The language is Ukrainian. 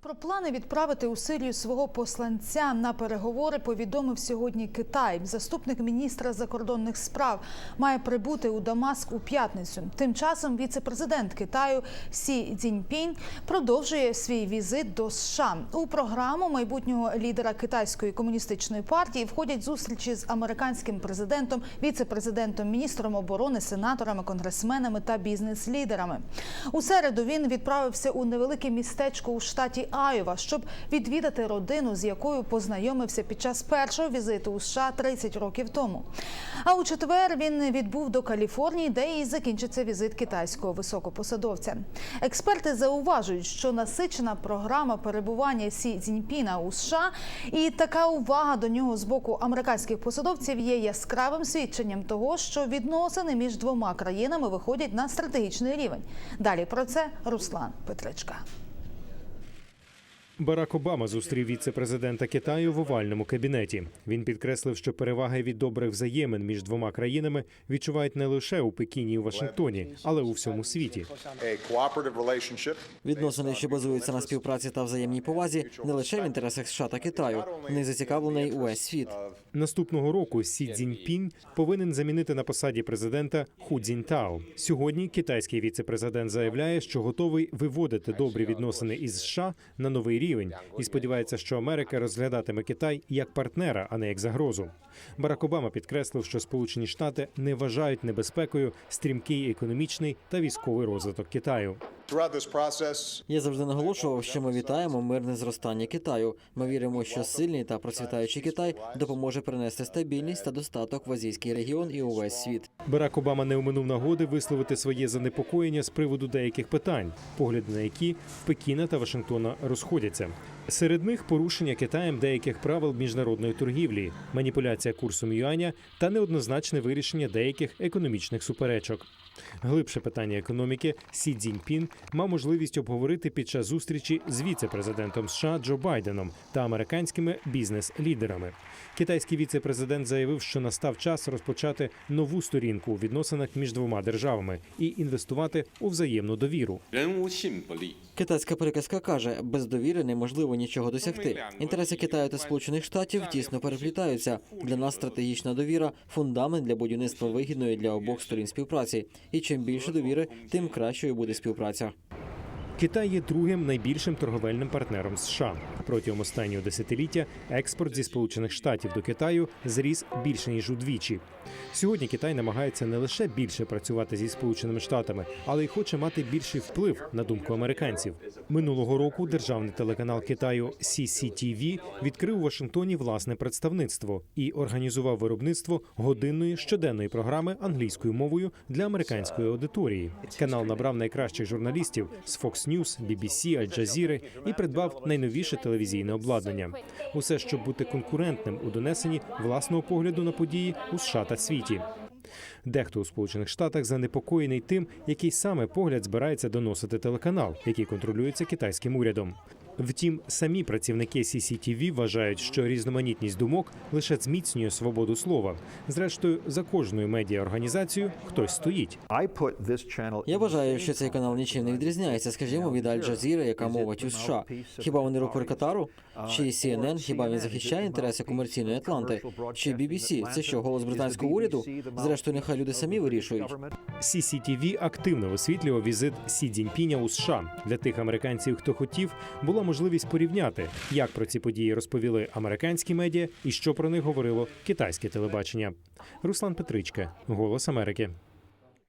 Про плани відправити у Сирію свого посланця на переговори повідомив сьогодні Китай. Заступник міністра закордонних справ має прибути у Дамаск у п'ятницю. Тим часом віце-президент Китаю Сі Цзіньпінь продовжує свій візит до США. У програму майбутнього лідера китайської комуністичної партії входять зустрічі з американським президентом, віце-президентом, міністром оборони, сенаторами, конгресменами та бізнес-лідерами. У середу він відправився у невелике містечко у штаті Айова, щоб відвідати родину, з якою познайомився під час першого візиту у США 30 років тому. А у четвер він відбув до Каліфорнії, де і закінчиться візит китайського високопосадовця. Експерти зауважують, що насичена програма перебування Сі Цзіньпіна у США і така увага до нього з боку американських посадовців є яскравим свідченням того, що відносини між двома країнами виходять на стратегічний рівень. Далі про це Руслан Петричка. Барак Обама зустрів віце-президента Китаю в овальному кабінеті. Він підкреслив, що переваги від добрих взаємин між двома країнами відчувають не лише у Пекіні і Вашингтоні, але у всьому світі. Відносини, що базуються на співпраці та взаємній повазі, не лише в інтересах США та Китаю, не зацікавлений увесь світ. Наступного року Сі Цзіньпінь повинен замінити на посаді президента Ху Цзіньтао. Сьогодні китайський віце-президент заявляє, що готовий виводити добрі відносини із США на новий рівень і сподівається, що Америка розглядатиме Китай як партнера, а не як загрозу. Барак Обама підкреслив, що Сполучені Штати не вважають небезпекою стрімкий економічний та військовий розвиток Китаю. Throughout this Я завжди наголошував, що ми вітаємо мирне зростання Китаю. Ми віримо, що сильний та процвітаючий Китай допоможе принести стабільність та достаток в азійський регіон і увесь світ. Барак Обама не оминув нагоди висловити своє занепокоєння з приводу деяких питань, погляди на які в Пекіна та Вашингтона розходяться. Серед них порушення Китаєм деяких правил міжнародної торгівлі, маніпуляція курсом юаня та неоднозначне вирішення деяких економічних суперечок. Глибше питання економіки Сі Цзіньпін мав можливість обговорити під час зустрічі з віце-президентом США Джо Байденом та американськими бізнес-лідерами. Китайський віце-президент заявив, що настав час розпочати нову сторінку у відносинах між двома державами і інвестувати у взаємну довіру. Китайська приказка каже: без довіри неможливо нічого досягти. Інтереси Китаю та Сполучених Штатів тісно переплітаються. Для нас стратегічна довіра фундамент для будівництва вигідної для обох сторін співпраці. І чим більше довіри, тим кращою буде співпраця. Китай є другим найбільшим торговельним партнером США. Протягом останнього десятиліття експорт зі Сполучених Штатів до Китаю зріс більше ніж удвічі. Сьогодні Китай намагається не лише більше працювати зі Сполученими Штатами, але й хоче мати більший вплив на думку американців. Минулого року державний телеканал Китаю CCTV відкрив у Вашингтоні власне представництво і організував виробництво годинної щоденної програми англійською мовою для американської аудиторії. Канал набрав найкращих журналістів з Fox News, BBC, Al Jazeera і придбав найновіше телевізійне обладнання. Усе щоб бути конкурентним у донесенні власного погляду на події у США та світі. Дехто у Сполучених Штатах занепокоєний тим, який саме погляд збирається доносити телеканал, який контролюється китайським урядом. Втім, самі працівники CCTV вважають, що різноманітність думок лише зміцнює свободу слова. Зрештою, за кожною медіаорганізацією хтось стоїть. Я вважаю, що цей канал нічим не відрізняється, скажімо, від Аль Джазіра, яка мовить у США. Хіба вони рупор Катару? Чи CNN, хіба він захищає інтереси комерційної Атланти? Чи BBC? Це що, голос британського уряду? Зрештою, нехай люди самі вирішують. CCTV активно висвітлював візит Сі Цзіньпіня у США. Для тих американців, хто хотів, була можливість порівняти, як про ці події розповіли американські медіа і що про них говорило китайське телебачення. Руслан Петричка, Голос Америки.